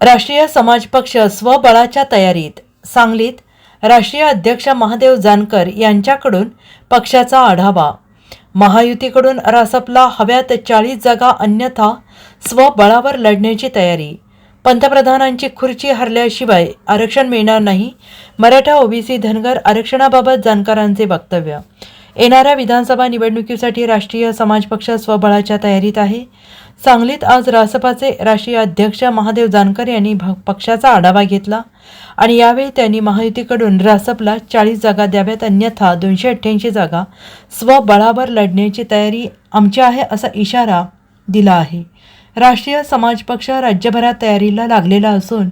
राष्ट्रीय समाज पक्ष स्वबळाच्या तयारीत. सांगलीत राष्ट्रीय अध्यक्ष महादेव जानकर यांच्याकडून पक्षाचा आढावा. महायुतीकडून रासपला हव्यात चाळीस जागा अन्यथा स्वबळावर लढण्याची तयारी. पंतप्रधानांची खुर्ची हरल्याशिवाय आरक्षण मिळणार नाही मराठा ओबीसी धनगर आरक्षणाबाबत जानकरांचे वक्तव्य. येणाऱ्या विधानसभा निवडणुकीसाठी राष्ट्रीय समाज पक्ष स्वबळाच्या तयारीत आहे. सांगलीत आज रासपाचे राष्ट्रीय अध्यक्ष महादेव जानकर यांनी भ- पक्षाचा आढावा घेतला आणि यावेळी त्यांनी महायुतीकडून रासपला चाळीस जागा द्याव्यात अन्यथा दोनशे अठ्ठ्याऐंशी जागा स्वबळावर लढण्याची तयारी आमची आहे असा इशारा दिला आहे. राष्ट्रीय समाज पक्ष राज्यभरात तयारीला लागलेला असून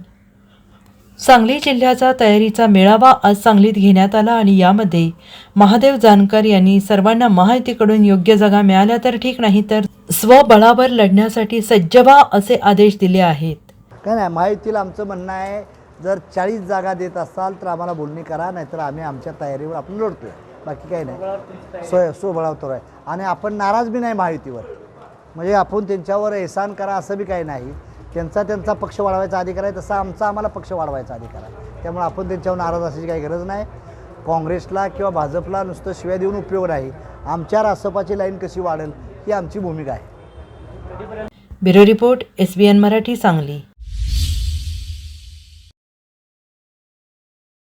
सांगली जिल्ह्याचा तयारीचा मेळावा आज सांगलीत घेण्यात आला आणि यामध्ये महादेव जानकर यांनी सर्वांना महायुतीकडून योग्य जागा मिळाल्या तर ठीक नाही तर स्वबळावर लढण्यासाठी सज्ज व्हा असे आदेश दिले आहेत. काय नाही महायुतीला आमचं म्हणणं आहे जर चाळीस जागा देत असाल तर आम्हाला बोलणी करा नाहीतर आम्ही आमच्या तयारीवर आपण लढतोय. बाकी काही नाही. सोय स्वबळावतो आहे. आणि आपण नाराज बी नाही महायुतीवर म्हणजे आपण त्यांच्यावर एहसान करा असं बी काही नाही. त्यांचा त्यांचा पक्ष वाढवायचा अधिकार आहे तसा आमचा आम्हाला पक्ष वाढवायचा अधिकार आहे. त्यामुळे आपण त्यांच्यावर नाराज असायची काही गरज नाही. काँग्रेसला किंवा भाजपला नुसतं शिव्या देऊन उपयोग नाही. आमच्या रासपाची लाईन कशी वाढेल? ही आमची भूमिका आहे. Bureau report S B N Marathi Sangli.